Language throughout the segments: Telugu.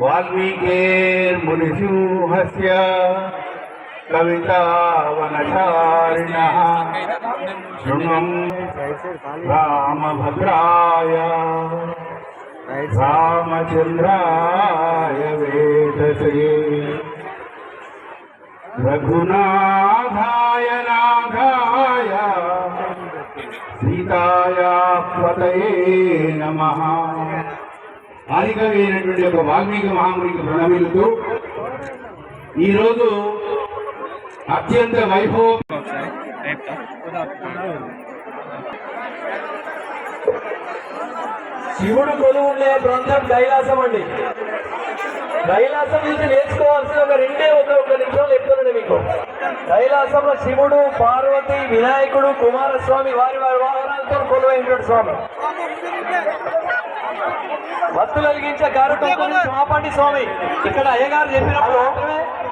वाल्मीकिर्मुनिषु हस्य कवितावनचारिणः शृणुम् रामभद्राय रामचन्द्राय वेदसे రఘునాథాయ నాథాయ సీతాయా పతయే నమ ఆదికవి ఒక వాల్మీకి మహాముడికి ప్రణమిలుతూ ఈరోజు అత్యంత వైభవం శివుడు కొలువుండే ప్రాంతం కైలాసం అండి. కైలాసం నుంచి నేర్చుకోవాల్సిన ఒక రెండే ఒక ఒక నిమిషం చెప్తున్నాను మీకు. కైలాసంలో శివుడు పార్వతి వినాయకుడు కుమారస్వామి వారి వారి వాహనాలతో కొలువైనటువంటి స్వామి. భక్తులు వెలిగించే గారుటం మాపాటి స్వామి. ఇక్కడ అయ్యగారు చెప్పినప్పుడు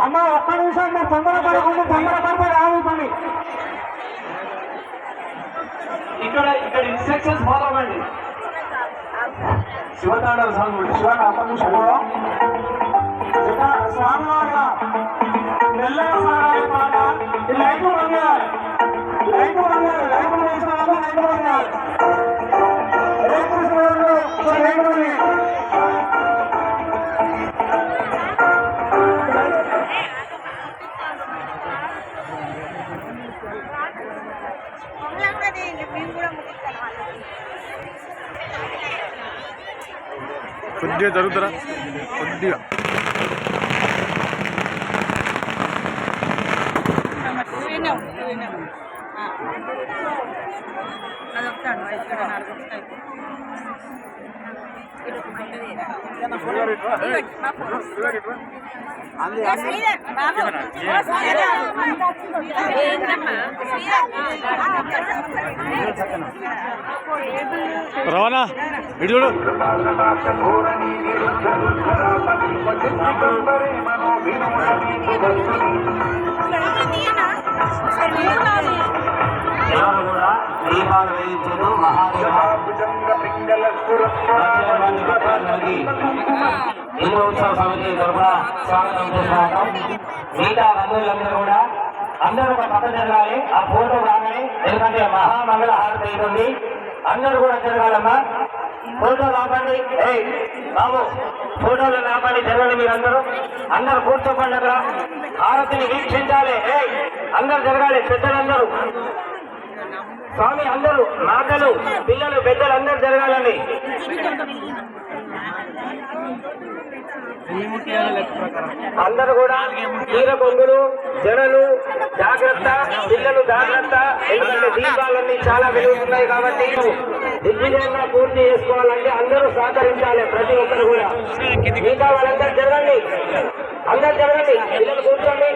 అమ్మ ఒక్క నిమిషం మీరు తొందర పడకుండా తొందర పడితే రావు పని ఇక్కడ ఇక్కడ ఇన్స్ట్రక్షన్స్ ఫాలో అవ్వండి. శివతాండవ స్వామి ఒక్క నిమిషం. స్వామివారుగా మెల్లగా సాగాలి ఈ వేసిన వాళ్ళు వేసిన వాళ్ళు కొద్దిగా జరుగుతారా? కొద్దిగా. విన్నాం అది వస్తాడు ఇక్కడ నాలుగు వస్తాయి రవాణా ఇటు చూడు. ఎవరు దీపాలు వేయించదు సమితి తరఫున స్వాగతం చేస్తున్నాం మిగతా బంధువులందరూ కూడా అందరూ ఒక పక్క జరగాలి ఆ ఫోటో రాగానే ఎందుకంటే మహామంగళ హారతి అవుతుంది అందరూ కూడా జరగాలమ్మా ఫోటో రాపండి ఏయ్ బాబు ఫోటోలు రాపండి జరగండి మీరందరూ అందరూ కూర్చోపండి అక్కడ హారతిని వీక్షించాలి అందరు అందరూ జరగాలి పెద్దలందరూ స్వామి అందరూ మాటలు పిల్లలు పెద్దలు అందరూ జరగాలని. అందరూ కూడా చీర బొంగులు జడలు జాగ్రత్త పిల్లలు జాగ్రత్త. ఎందుకంటే దీపాలన్నీ చాలా వెలుగుతున్నాయి కాబట్టి దిగ్విజయంగా పూర్తి చేసుకోవాలంటే అందరూ సహకరించాలి ప్రతి ఒక్కరు కూడా. మిగతా వాళ్ళందరూ జరగండి. అందరు జరగండి. పిల్లలు కూర్చోండి.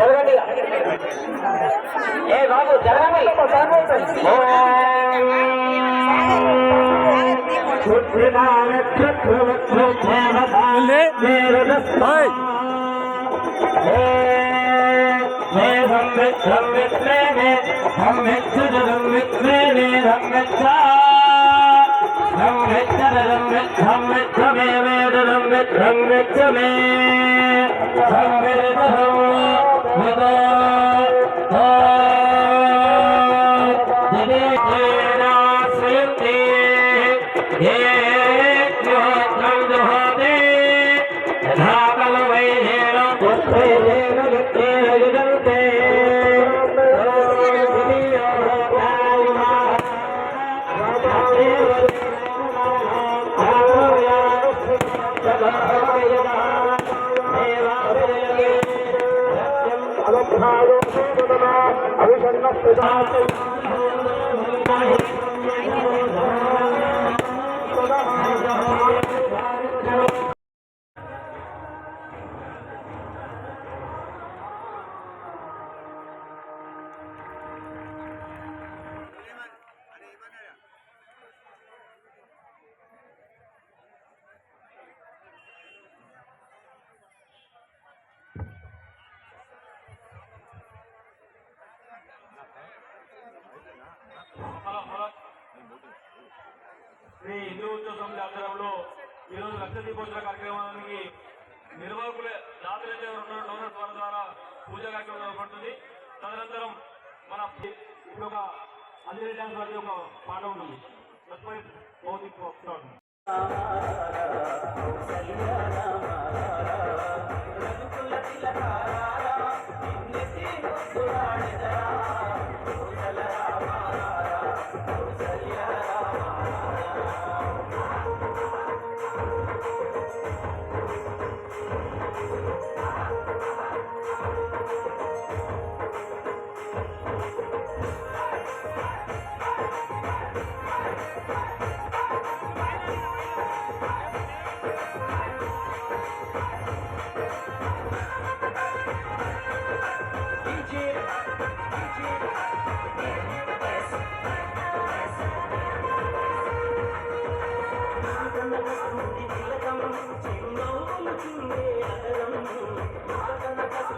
జరగండి. ఏ బాబు జరగండి. श्रीच मित्रे हमचा सम्झ जरनि मिठ मे मेदर मिठ में আমি সন্ন্যাস ఆధ్వర్యంలో ఈరోజు రక్త దీపోత్సవ కార్యక్రమానికి నిర్వాహకులే జాతర అయితే రెండు డోనర్స్ వారి ద్వారా పూజా కార్యక్రమం జరగబడుతుంది తదనంతరం మన ఇప్పుడు ఒక అంజలి డ్యాన్స్ వారి ఒక పాట ఉంటుంది. తత్పై భౌతిక